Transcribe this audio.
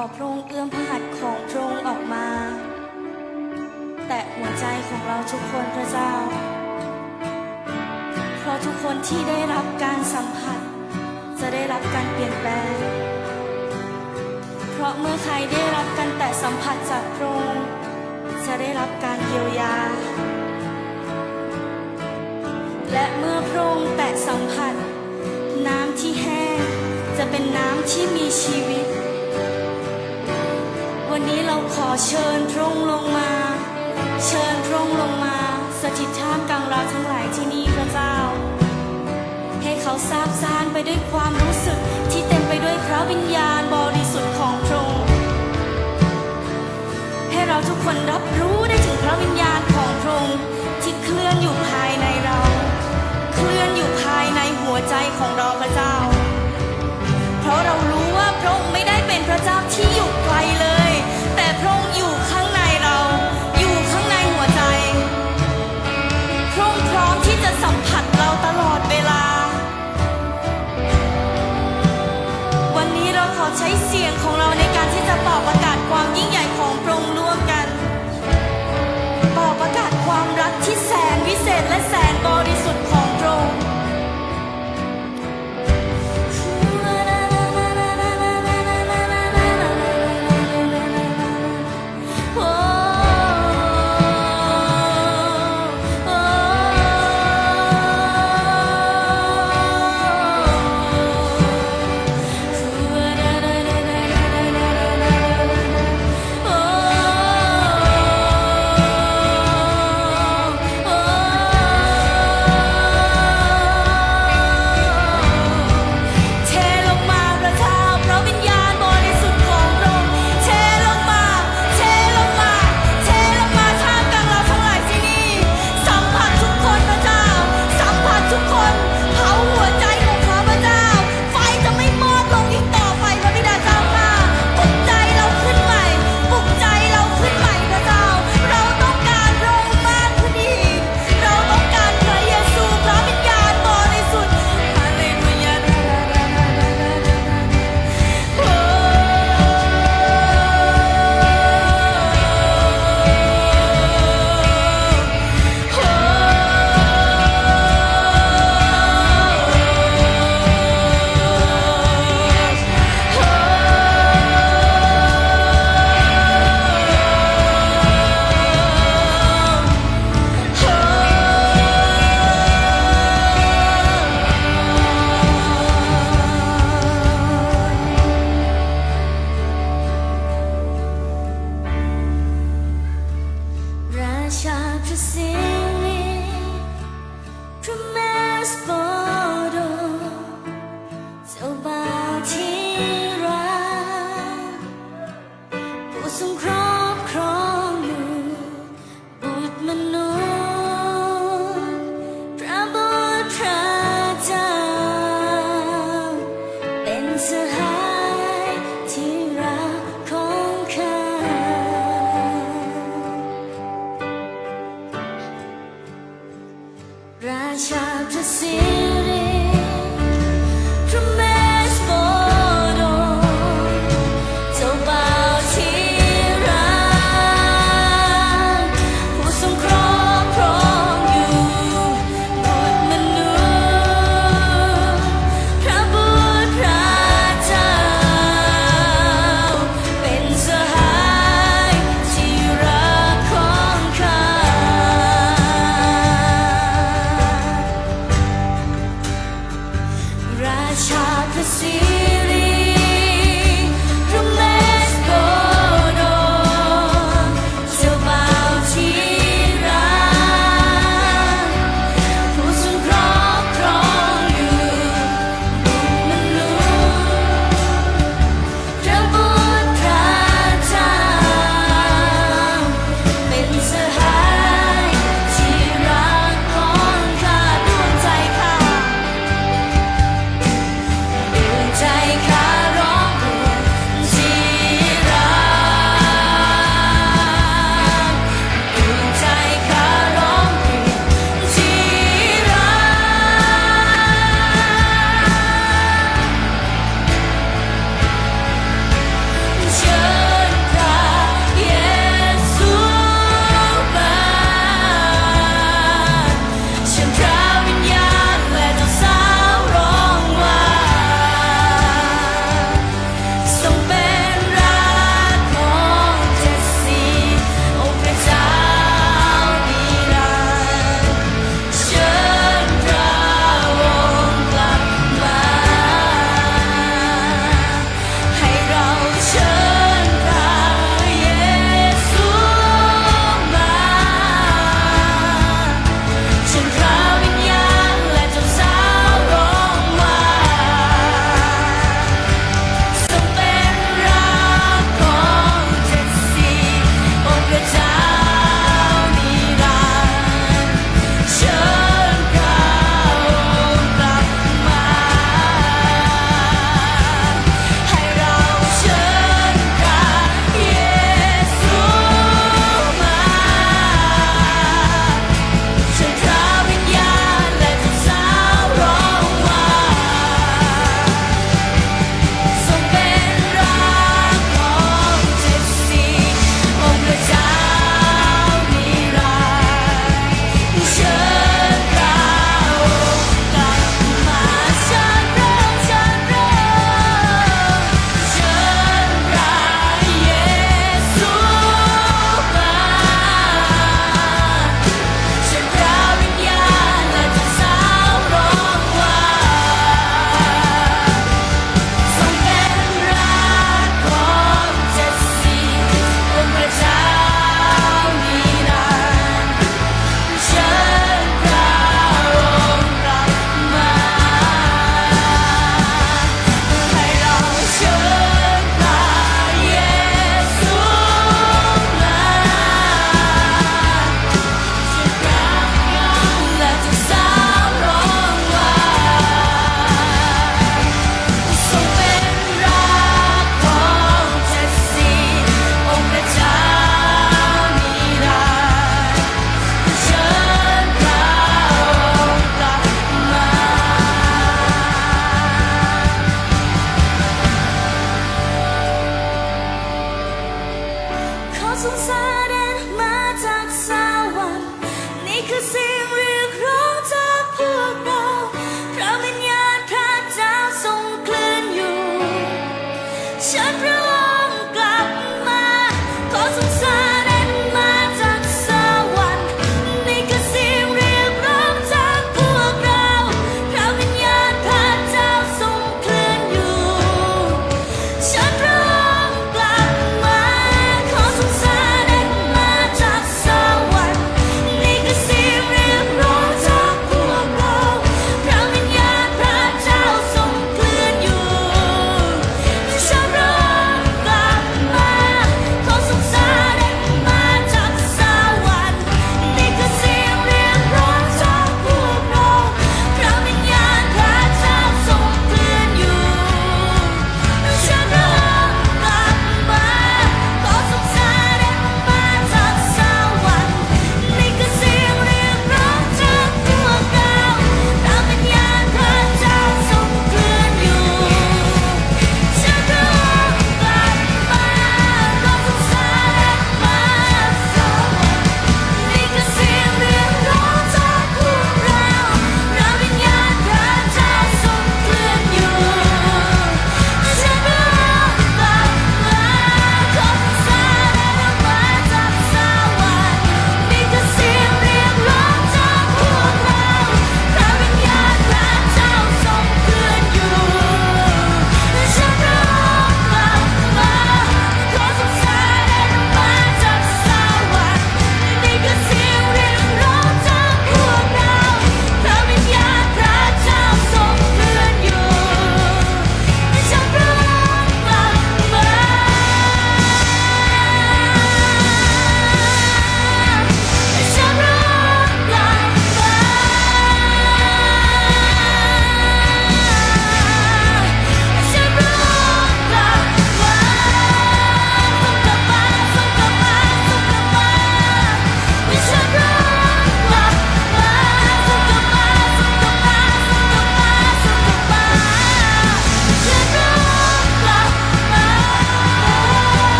อพระองค์เอื้อมพระหัตถ์ของพระองค์ออกมา แต่หัวใจของเราทุกคนพระเจ้า เพราะทุกคนที่ได้รับการสัมผัส จะได้รับการเปลี่ยนแปลง เพราะเมื่อใครได้รับการแต่สัมผัสจากพระองค์จะได้รับการเยียวยา และเมื่อพระองค์แตะสัมผัส น้ำที่แห้งจะเป็นน้ำที่มีชีวิต วันนี้เราขอเชิญพระองค์ลงมา เชิญพระองค์ลงมา สถิตท่ามกลางเราทั้งหลายที่นี่พระเจ้า ให้เขาซาบซ่านไปด้วยความรู้สึกที่เต็มไปด้วยพระวิญญาณบริสุทธิ์ของพระองค์ให้เราทุกคนรับรู้ได้ถึงพระวิญญาณของพระองค์ที่เคลื่อนอยู่ภายในเรา เคลื่อนอยู่ภายในหัวใจของเราพระเจ้า เพราะเรารู้ว่าพระองค์ไม่ได้เป็นพระเจ้าที่อยู่ไกลเลย และแสนบริสุทธิ์